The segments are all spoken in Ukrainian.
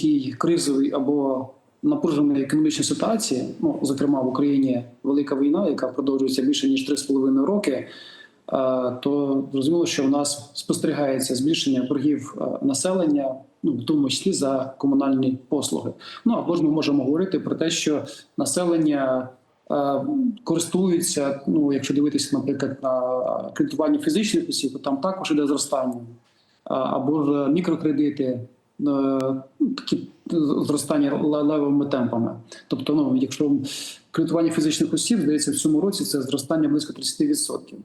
будь-якій кризовій або напруженої економічній ситуації, ну зокрема в Україні велика війна, яка продовжується більше ніж 3,5 роки. е, То зрозуміло, що в нас спостерігається збільшення боргів е, населення, ну в тому числі за комунальні послуги. Ну або ж ми можемо говорити про те, що населення е, користується. Ну, якщо дивитися, наприклад, на кредитування фізичних осіб, то там також іде зростання, або ж мікрокредити. Е, Такі зростання ле- левими темпами. Тобто, ну якщо кредитування фізичних осіб, здається, в цьому році це зростання близько 30%.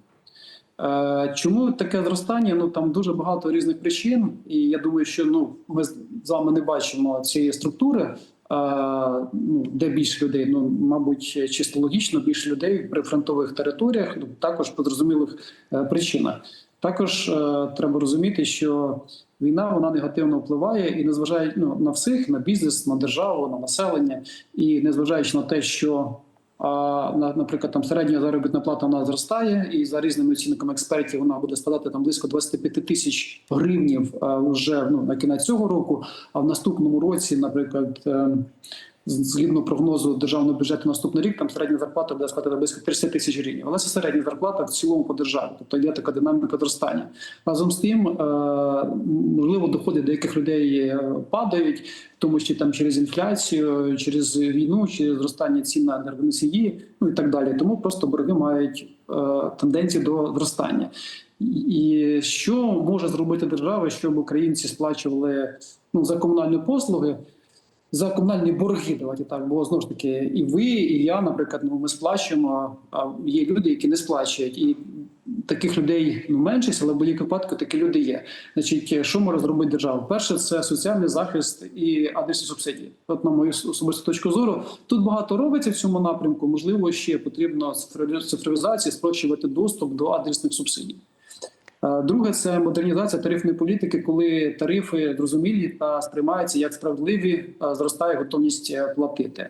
Е, Чому таке зростання? Ну там дуже багато різних причин, і я думаю, що ну ми з вами не бачимо цієї структури, е, ну де більше людей. Ну мабуть, чисто логічно більше людей при фронтових територіях, ну також по зрозумілих причинах. Також е, треба розуміти, що війна вона негативно впливає і незважаючи ну, на всіх, на бізнес, на державу, на населення, і незважаючи на те, що а на- наприклад, там середня заробітна плата вона зростає, і за різними оцінками експертів вона буде складати там близько 25 тисяч гривнів вже ну, на кінець цього року. А в наступному році, наприклад, е, з- згідно прогнозу державного бюджету на наступний рік, там середня зарплата буде складати близько 30 тисяч гривень. Але це середня зарплата в цілому по державі, тобто йде така динаміка зростання. Разом з тим, е, можливо, доходи деяких людей е, падають, в тому числі там через інфляцію, через війну, через зростання цін на енергоносії, ну і так далі. Тому просто борги мають е, тенденцію до зростання. І що може зробити держава, щоб українці сплачували ну за комунальні послуги? За комунальні борги, давайте так, бо знову ж таки, і ви, і я, наприклад, ну ми сплачуємо. А є люди, які не сплачують, і таких людей ну меншість, але в будь-якому випадку такі люди є. Значить, що може зробити держава? Перше, це соціальний захист і адресні субсидії. От на мою особисту точку зору, тут багато робиться в цьому напрямку. Можливо, ще потрібно цифровізація, спрощувати доступ до адресних субсидій. Е, Друге це модернізація тарифної політики, коли тарифи зрозумілі та сприймаються як справедливі, е, зростає готовність е, платити.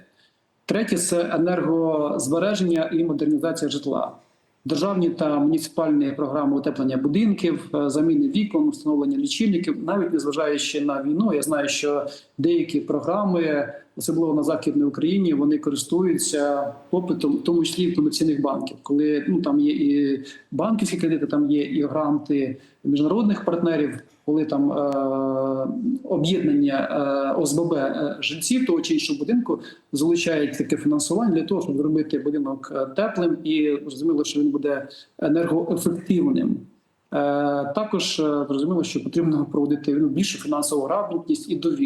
Третє це енергозбереження і модернізація житла. Державні та муніципальні програми утеплення будинків, е, заміни вікон, встановлення лічильників, навіть незважаючи на війну, я знаю, що деякі програми, особливо на західній Україні, вони користуються попитом, в тому числі комерційних банків, коли ну там є і банківські кредити, там є і гранти міжнародних партнерів, коли там е, об'єднання е, ОСББ е, жильців того чи іншого будинку залучають таке фінансування для того, щоб зробити будинок е, теплим і зрозуміло, що він буде енергоефективним. Також зрозуміло, що потрібно проводити ну, більшу фінансову грамотність і довіру.